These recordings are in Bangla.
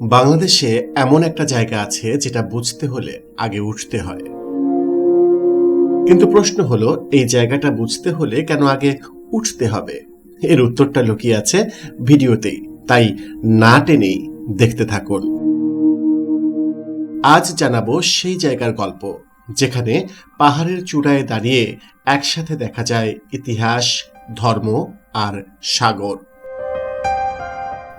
বাংলাদেশে এমন একটা জায়গা আছে যেটা বুঝতে হলে আগে উঠতে হয়। কিন্তু প্রশ্ন হলো, এই জায়গাটা বুঝতে হলে কেন আগে উঠতে হবে? এর উত্তরটা লুকিয়ে আছে ভিডিওতেই, তাই না টেনেই দেখতে থাকুন। আজ জানাব সেই জায়গার গল্প, যেখানে পাহাড়ের চূড়ায় দাঁড়িয়ে একসাথে দেখা যায় ইতিহাস, ধর্ম আর সাগর।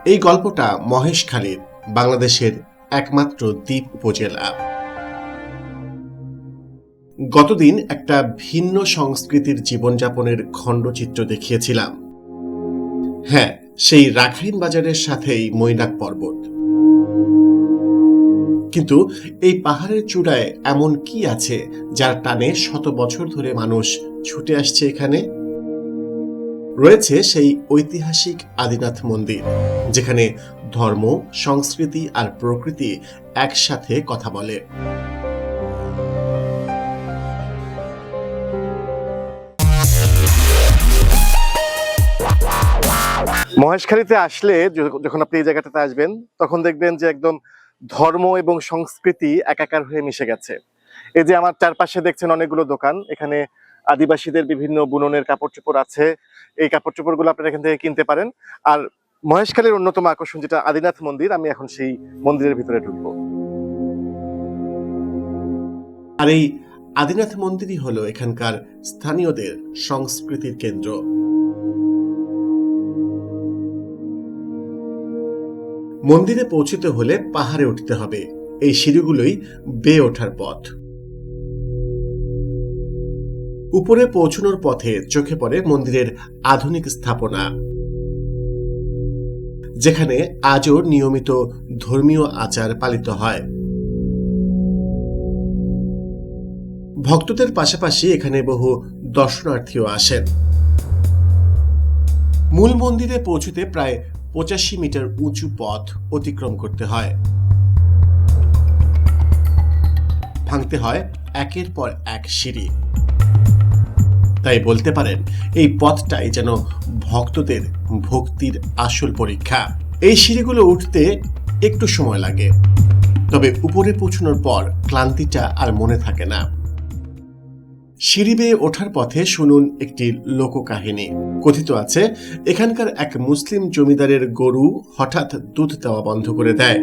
এই গল্পটা মহেশখালীর বাংলাদেশের একমাত্র দ্বীপ উপজেলা। গতদিন একটা ভিন্ন সংস্কৃতির জীবনযাপনের খণ্ডচিত্র দেখিয়েছিলাম। হ্যাঁ সেই রাখাইন বাজারের সাথেই মৈনাক পর্বত। কিন্তু এই পাহাড়ের চূড়ায় এমন কি আছে যার টানে শত বছর ধরে মানুষ ছুটে আসছে এখানে? রয়েছে সেই ঐতিহাসিক আদিনাথ মন্দির, যেখানে ধর্ম, সংস্কৃতি আর প্রকৃতি একসাথে কথা বলে। মহেশখালীতে আসলে যখন আপনি এই জায়গাটাতে আসবেন, তখন দেখবেন যে একদম ধর্ম এবং সংস্কৃতি একাকার হয়ে মিশে গেছে। এই যে আমার চারপাশে দেখছেন অনেকগুলো দোকান, এখানে আদিবাসীদের বিভিন্ন বুননের কাপড় চোপড় আছে। এই কাপড় চোপড়গুলো আপনারা এখান থেকে কিনতে পারেন। আর মহেশখালীর অন্যতম আকর্ষণ যেটা আদিনাথ মন্দির, আমি এখন সেই মন্দিরের ভিতরে ঢুকবো। আর এই আদিনাথ মন্দিরই হলো এখানকার স্থানীয়দের সংস্কৃতির কেন্দ্র। মন্দিরে পৌঁছতে হলে পাহাড়ে উঠতে হবে। এই সিঁড়িগুলোই বেয়ে ওঠার পথ। উপরে পৌঁছানোর পথে চোখে পড়ে মন্দিরের আধুনিক স্থাপনা, যেখানে আজও নিয়মিত ধর্মীয় আচার পালিত হয়। ভক্তদের পাশাপাশি এখানে বহু দর্শনার্থীও আসেন। মূল মন্দিরে পৌঁছতে প্রায় পঁচাশি মিটার উঁচু পথ অতিক্রম করতে হয়। ভাঙতে হয় একের পর এক সিঁড়ি। তাই বলতে পারেন, এই পথটাই যেন ভক্তদের ভক্তির আসল পরীক্ষা। এই সিঁড়িগুলো উঠতে একটু সময় লাগে, তবে উপরে পৌঁছানোর পর ক্লান্তিটা আর মনে থাকে না। সিঁড়ি বেয়ে ওঠার পথে শুনুন একটি লোককাহিনী। কথিত আছে, এখানকার এক মুসলিম জমিদারের গরু হঠাৎ দুধ দেওয়া বন্ধ করে দেয়।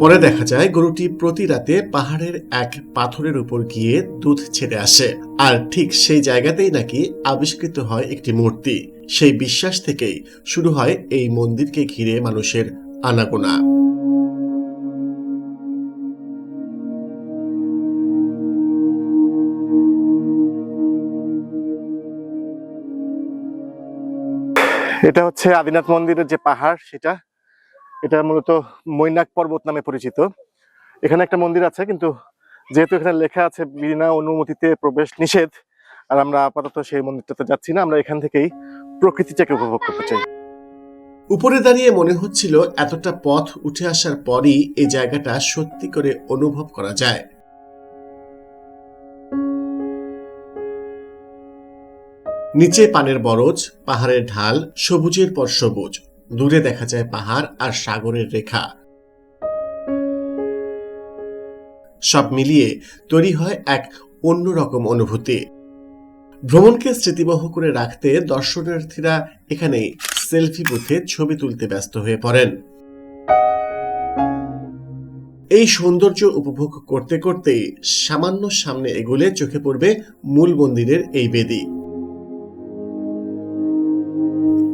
পরে দেখা যায় গরুটি প্রতি রাতে পাহাড়ের এক পাথরের উপর গিয়ে দুধ ছেড়ে আসে। আর ঠিক সেই জায়গাতেই নাকি আবিষ্কৃত হয় একটি মূর্তি। সেই বিশ্বাস থেকেই শুরু হয় এই মন্দিরকে ঘিরে মানুষের আনাগোনা। এটা হচ্ছে আদিনাথ মন্দিরের যে পাহাড়, সেটা এটা মূলত মৈনাক পর্বত নামে পরিচিত। এখানে একটা মন্দির আছে, কিন্তু যেহেতু এখানে লেখা আছে বিনা অনুমতিতে প্রবেশ নিষেধ, আর আমরা আপাতত সেই মন্দিরটাতে যাচ্ছি না, আমরা এখান থেকেই প্রকৃতিটাকে উপভোগ করতে চাই। উপরে দাঁড়িয়ে মনে হচ্ছিল এতটা পথ উঠে আসার পরই এই জায়গাটা সত্যি করে অনুভব করা যায়। নিচে পানের বরজ, পাহাড়ের ঢাল, সবুজের পর সবুজ। দূরে দেখা যায় পাহাড় আর সাগরের রেখা। সব মিলিয়ে তৈরি হয় এক অন্যরকম অনুভূতি। ভ্রমণকে স্মৃতিবহ করে রাখতে দর্শনার্থীরা এখানে সেলফি বুথে ছবি তুলতে ব্যস্ত হয়ে পড়েন। এই সৌন্দর্য উপভোগ করতে করতে সামান্য সামনে এগুলে চোখে পড়বে মূল মন্দিরের এই বেদি।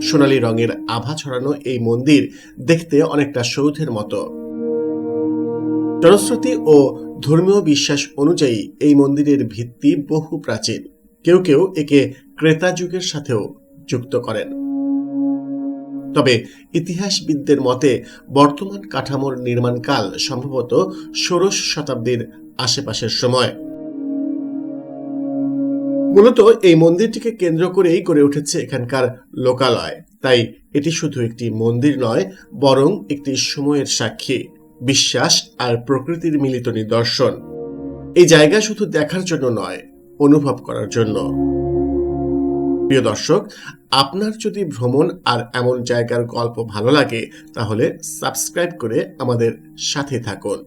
সোনালী রঙের আভা ছড়ানো এই মন্দির দেখতে অনেকটা সৌধের মতো। জনশ্রুতি ও ধর্মীয় বিশ্বাস অনুযায়ী এই মন্দিরের ভিত্তি বহু প্রাচীন। কেউ কেউ একে ক্রেতা যুগের সাথেও যুক্ত করেন। তবে ইতিহাসবিদদের মতে, বর্তমান কাঠামোর নির্মাণকাল সম্ভবত ষোড়শ শতাব্দীর আশেপাশের সময়। মূলত এই মন্দিরটিকে কেন্দ্র করেই গড়ে উঠেছে এখানকার লোকালয়। তাই এটি শুধু একটি মন্দির নয়, বরং একটি সময়ের সাক্ষী, বিশ্বাস আর প্রকৃতির মিলিত নিদর্শন। এই জায়গা শুধু দেখার জন্য নয়, অনুভব করার জন্য। প্রিয় দর্শক, আপনার যদি ভ্রমণ আর এমন জায়গার গল্প ভালো লাগে, তাহলে সাবস্ক্রাইব করে আমাদের সাথে থাকুন।